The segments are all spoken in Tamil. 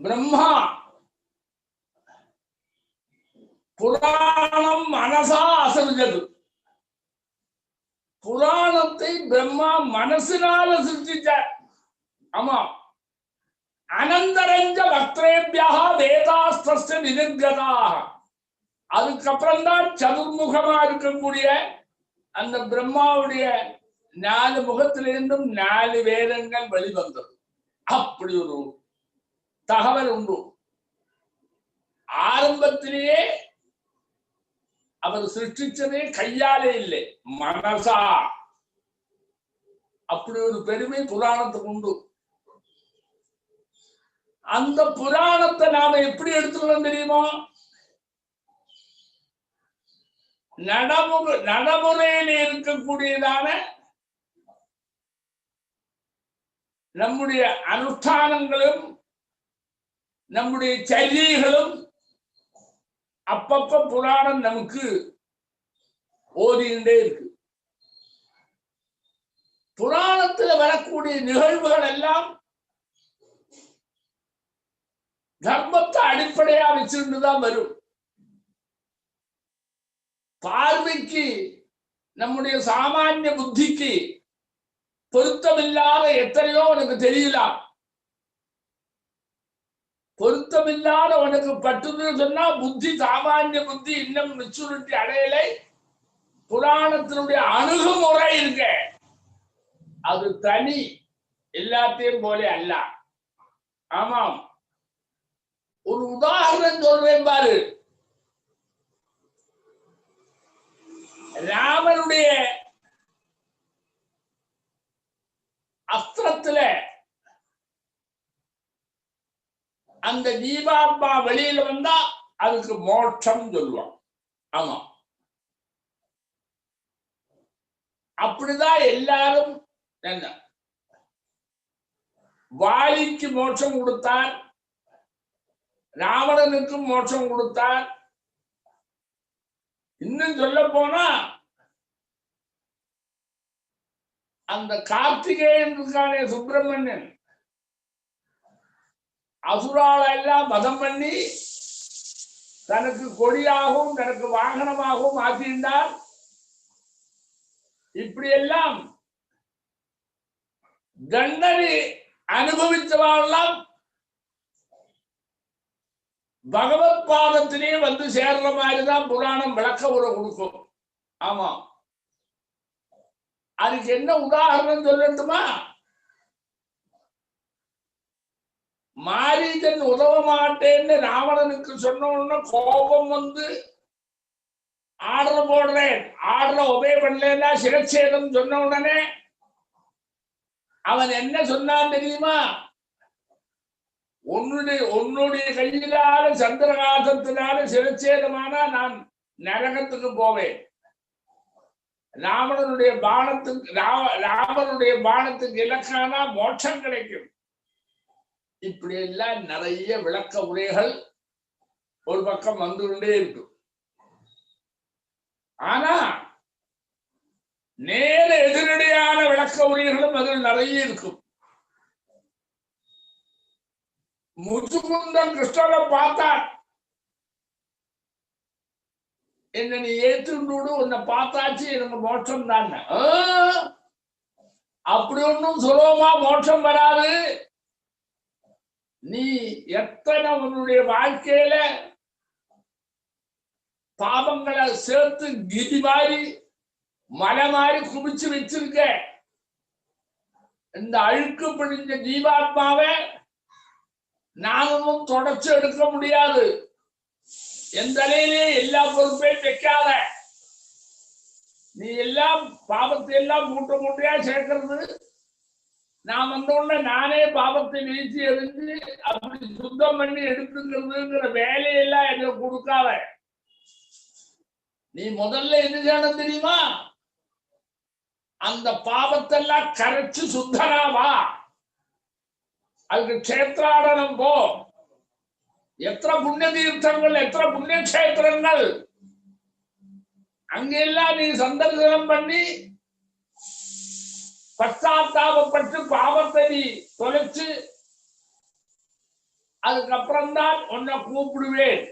பிரம்மா. புராணம் மனசா அசைஞ்சது. புராணத்தை பிரம்மா மனசினால சிருஷ்டிச்சார். ஆமா. அனந்தரஞ்ச பக்திரேபியாக வேதாஸ்திர நிதிர்கதாக அதுக்கப்புறம் தான் சதுர்முகமா இருக்கக்கூடிய அந்த பிரம்மாவுடைய நாலு முகத்திலிருந்தும் நாலு வேதங்கள் வெளிவந்தது. அப்படி ஒரு தகவல் உண்டு. ஆரம்பத்திலேயே அவர் சிருஷ்டிச்சதே கையாலே இல்லை மனசா. அப்படி ஒரு பெருமை புராணத்துக்கு உண்டு. அந்த புராணத்தை நாம எப்படி எடுத்துக்கணும் தெரியுமோ? நடைமுறை நடைமுறையில் இருக்கக்கூடியதான நம்முடைய அனுஷ்டானங்களும் நம்முடைய சரிகளும் அப்பப்ப புராணம் நமக்கு ஓதிண்டே இருக்கு. புராணத்துல வரக்கூடிய நிகழ்வுகள் எல்லாம் தர்மத்தை அடிப்படையா வச்சுட்டுதான் வரும். பார்வைக்கு நம்முடைய சாமானிய புத்திக்கு பொருத்தமில்லாத எத்தனையோ உனக்கு தெரியலாம். பொருத்தமில்லாத உனக்கு பட்டுதுன்னு சொன்னா புத்தி சாமானிய புத்தி இன்னும் மெச்சூரிட்டி அடையலை. புராணத்தினுடைய அணுகுமுறை இருக்க. அது தனி. எல்லாத்தையும் போல அல்ல. ஆமாம். ஒரு உதாரணம் சொல்றேன் பாரு. ராமனுடைய அஸ்திரத்துல அந்த ஜீவாத்மா வெளியில வந்தா அதுக்கு மோட்சம் சொல்லுவான் ஆமா. அப்படிதான் எல்லாரும் என்ன? வாலிக்கு மோட்சம் கொடுத்தார். ராவணனுக்கும் மோட்சம் கொடுத்தார். இன்னும் சொல்ல போனா அந்த கார்த்திகேயன் இருக்கானே சுப்பிரமணியன். அசுரால எல்லாம் வதம் பண்ணி தனக்கு கொடியாகவும் தனக்கு வாகனமாகவும் ஆக்கியிருந்தார். இப்படி எல்லாம் தண்டனை அனுபவித்தவாரெல்லாம் பகவத் பாதத்திலே வந்து சேர்ற மாதிரிதான் புராணம் விளக்க உரை கொடுக்கும். ஆமா. அதுக்கு என்ன உதாரணம் சொல்லட்டுமா? மாரீதன் உதவ மாட்டேன்னு ராவணனுக்கு சொன்ன உடனே கோபம் வந்து ஆர்டர் போடுறேன். ஆர்டர் ஒபே பண்ணலன்னா சிரச்சேதம் சொன்ன உடனே அவன் என்ன சொன்னான் தெரியுமா? உன்னுடைய உன்னுடைய கையிலால சந்திரகாசத்தினால சிரச்சேதமானா நான் நரகத்துக்கு போவேன். ராவணனுடைய பானத்துக்கு ராவ- ராமனுடைய பானத்துக்கு இலக்கானா மோட்சம் கிடைக்கும். இப்படி எல்லாம் நிறைய விளக்க உரைகள் ஒரு பக்கம் வந்து கொண்டே இருக்கும். ஆனா நேர எதிரடையான விளக்க உரைகளும் அதில் நிறைய இருக்கும். முத்துக்குந்தன் கிருஷ்ணனை பார்த்தார். என்ன நீ ஏற்றுண்டு உன்னை பார்த்தாச்சு எனக்கு மோட்சம் தான் அப்படி ஒன்றும் சுலபமா மோட்சம் வராது. நீ எத்தனை உன்னுடைய வாழ்க்கையில பாவங்களை சேர்த்து கிதி மாதிரி மலை மாதிரி குமிச்சு வச்சிருக்க? இந்த அழுக்கு பிடிஞ்ச ஜீவாத்மாவை நானும் தொடச்சு எடுக்க முடியாது. எந்த நிலையிலே எல்லா பொறுப்பையும் வைக்காத. நீ எல்லாம் பாவத்தை எல்லாம் மூட்டை மூட்டையா சேர்க்கிறது நான் வந்த உடனே நானே பாவத்தை வீழ்ச்சி எறிஞ்சு அப்படி சுத்தம் பண்ணி எடுத்துக்கிறதுங்கிற வேலையெல்லாம் எனக்கு கொடுக்காத. நீ முதல்ல என்ன செய்யணும் தெரியுமா? அந்த பாவத்தெல்லாம் கரைச்சு சுத்தனாவா அதுக்கு க்ஷேத்ராடனம் போ. எத்தனை புண்ணிய தீர்த்தங்கள் எத்தனை புண்ணிய கஷேத்திரங்கள்? அங்கெல்லாம் நீ சந்தர்சனம் பண்ணி பச்சாத்தாபப்பட்டு பாவத்தை நீ தொலைச்சு அதுக்கப்புறம் தான் உன்னை கூப்பிடுவேன்.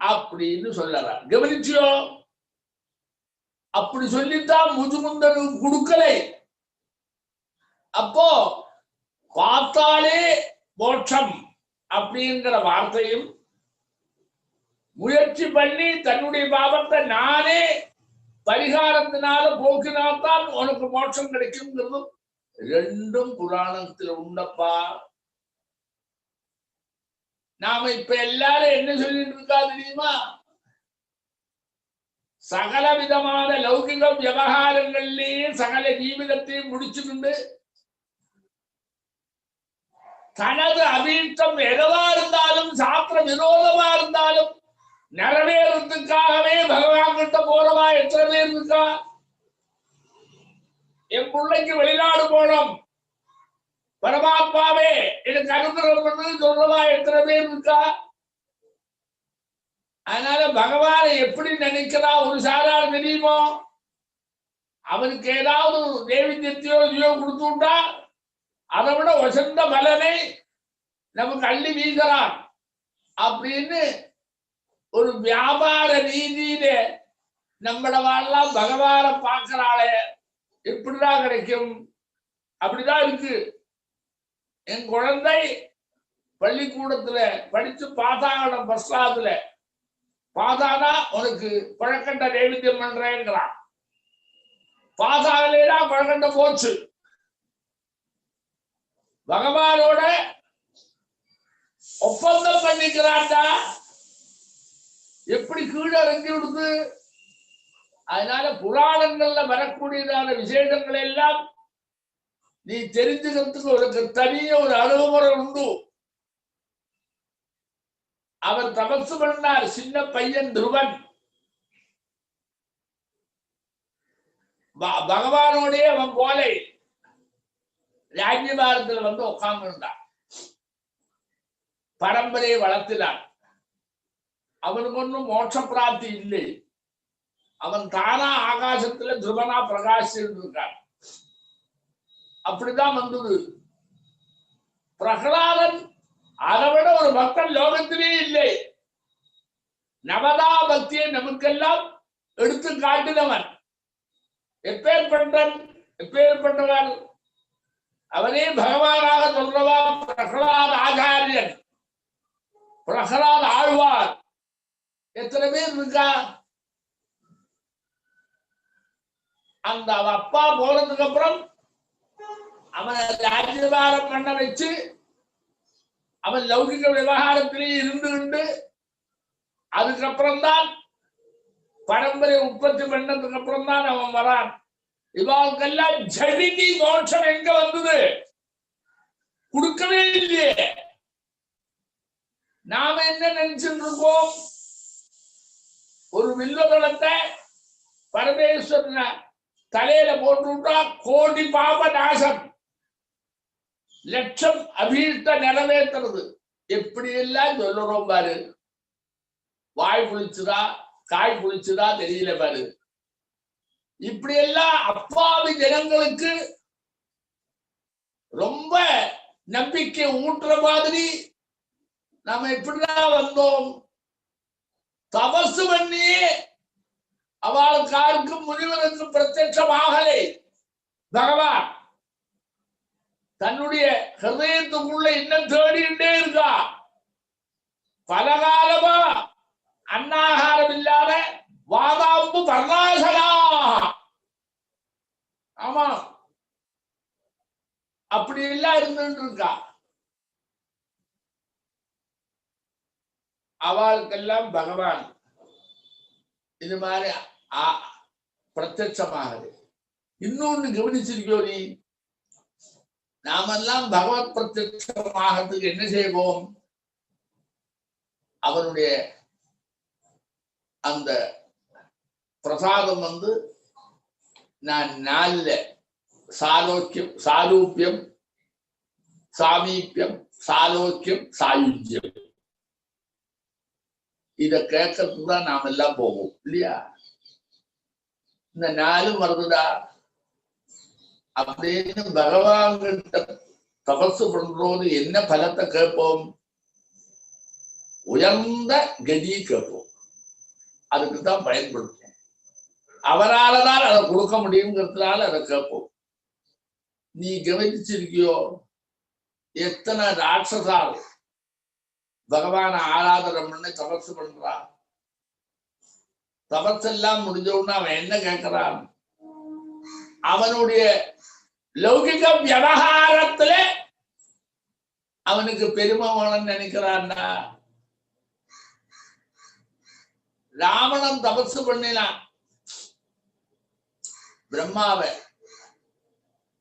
அப்படின்னு சொல்லலாம் கவனிச்சியோ? அப்படி சொல்லித்தான் முதுமுந்தனுக்கு கொடுக்கலை. அப்போ பார்த்தாலே மோட்சம் அப்படிங்கிற வார்த்தையும் முயற்சி பண்ணி தன்னுடைய பாவத்தை நானே பரிகாரத்தினால போக்கினால்தான் உனக்கு மோட்சம் கிடைக்குங்கிறதும் ரெண்டும் புராணத்துல உண்டப்பா. நாம இப்ப எல்லாரும் என்ன சொல்லிட்டு இருக்கா தெரியுமா? சகல விதமான லௌகிக விவகாரங்கள்லயே சகல ஜீவிதத்தையும் முடிச்சுக்கிண்டு தனது அபீட்டம் எதுவா இருந்தாலும் சாஸ்திர விரோதமா இருந்தாலும் நிறைவேறதுக்காகவே பகவான் கிட்ட போறவா? எத்தனை பேர் இருக்கா? என் பிள்ளைக்கு வெளிநாடு போனோம் பரமாத்மாவே எனக்கு அனுகிரகம் பண்ணு சொல்றவா? எத்தனை பேர் இருக்கா? அதனால பகவான எப்படி நினைக்கிறா? ஒரு சாரார் தெரியுமோ? அவனுக்கு ஏதாவது தேவி இதுயோ கொடுத்து விட்டா அதை விட வசந்த பலனை நமக்கு அள்ளி வீசலாம் அப்படின்னு ஒரு வியாபார ரீதியில நம்மளவாள்லாம் பகவான பார்க்கறாளே. எப்படிதான் கிடைக்கும். அப்படிதான் இருக்கு. என் குழந்தை பள்ளிக்கூடத்துல படிச்சு பாத்தாகணும் பஸ் கிளாஸ்ல பாதானா உனக்கு பழக்கண்ட நைவேத்தியம் பண்றேங்கிறான் பாதாகலேனா பழக்கண்ட போச்சு. பகவானோட ஒப்பந்தம் பண்ணிக்கிறான்டா. எப்படி கீழே இறங்கி விடுது? அதனால புராணங்கள்ல வரக்கூடியதான விசேஷங்கள் எல்லாம் நீ தெரிஞ்சுக்கிறதுக்கு உனக்கு தனிய ஒரு அணுகுமுறை உண்டு. அவர் தபசு பண்ணார் சின்ன பையன் துருவன். பகவானோடே அவன் கோலை ராஜ்யபாரத்தில் வந்து உட்கார்ந்துருந்தான். பரம்பரையை வளர்த்தினான். அவனுக்கு ஒன்றும் மோட்ச பிராப்தி இல்லை. அவன் தானா ஆகாசத்துல துருவனா பிரகாசிட்டு இருக்கான் அப்படிதான் வந்தது. பிரகலாதன் அதை விட ஒரு பக்தன் லோகத்திலே இல்லை. நவதா பக்தியை நமக்கெல்லாம் எடுத்து காட்டினவன். எப்பேற்பட்டன் எப்பேற்பட்டவன்? அவனே பகவானாக சொல்றவா பிரகலாத் ஆச்சாரியன். பிரகலாத் ஆழ்வார். எத்தனை பேர் இருக்கா அந்த அவ அப்பா போனதுக்கு அப்புறம் அவனை ராஜ்யபாரம் பண்ண வச்சு அவன் லௌகிக விவகாரத்திலே இருந்து அதுக்கப்புறம் தான் பரம்பரை உற்பத்தி பண்ணதுக்கு அப்புறம் தான் அவன் வரான். இவாளுக்கெல்லாம் ஜடிதி மோட்சம் எங்க வந்தது? கொடுக்கவே இல்லையே. நாம என்ன நினைச்சிட்டு இருக்கோம்? ஒரு வில்லுதளத்தை பரமேஸ்வர தலையில போட்டு விட்டா கோடி பாப நாசம். லட்சம் அபீஷ்ட நிறைவேற்றுறது எப்படி எல்லாம் சொல்லுறோம் பாரு. வாய் புளிச்சுதா காய் புளிச்சுதா தெரியல பாரு. இப்படி எல்லாம் அப்பாவி ஜனங்களுக்கு ரொம்ப நம்பிக்கை ஊட்டுற மாதிரி நாம எப்படிதான் வந்தோம்? தபசு பண்ணியே அவளுக்கு யாருக்கும் முனிவருக்கு பிரத்யட்சமாகலை. பகவான் தன்னுடைய ஹிருதயத்துக்குள்ள இன்னும் தேடிண்டே இருக்கா? பலகாலமா அன்னாகாரம் இல்லாத வாதாம்பு பர்ணாசனா ஆமா. அப்படி எல்லாம் இருந்துட்டு இருக்கா. அவளுக்கெல்லாம் பகவான். இது மாதிரி பிரத்யட்சமாகுது இன்னொன்னு கவனிச்சிருக்கியோ நீ? நாமெல்லாம் பகவத் பிரத்யட்சமாகிறதுக்கு என்ன செய்வோம்? அவனுடைய அந்த பிரசாதம் வந்து நான் நாலுல சாலோக்கியம் சாரூபியம் சாமீபியம் சாலோக்கியம் சாயுஜ்யம். இத கேட்கறதுக்கு தான் நாம் எல்லாம் போவோம் இல்லையா இந்த நாளும் வருதுடா அப்படின்னு பகவான்கிட்ட தபசு பண்றோம்னு என்ன பலத்தை கேட்போம் உயர்ந்த கதி கேட்போம் அதுக்கு தான் பயன்படுத்தும் அவரால தான் அதை கொடுக்க முடியுங்கிறதுனால அதை கேட்போம் நீ கவனிச்சிருக்கியோ எத்தனை ராட்சசாலும் பகவான ஆராதனம் பண்ணி தபசு பண்றான் தபசெல்லாம் முடிஞ்ச உடனே அவன் என்ன கேட்கிறான் அவனுடைய லௌகிக விவகாரத்துல அவனுக்கு பெருமை வேணும்னு நினைக்கிறான்னா ராவணன் தபசு பண்ணினான். பிரம்மாவை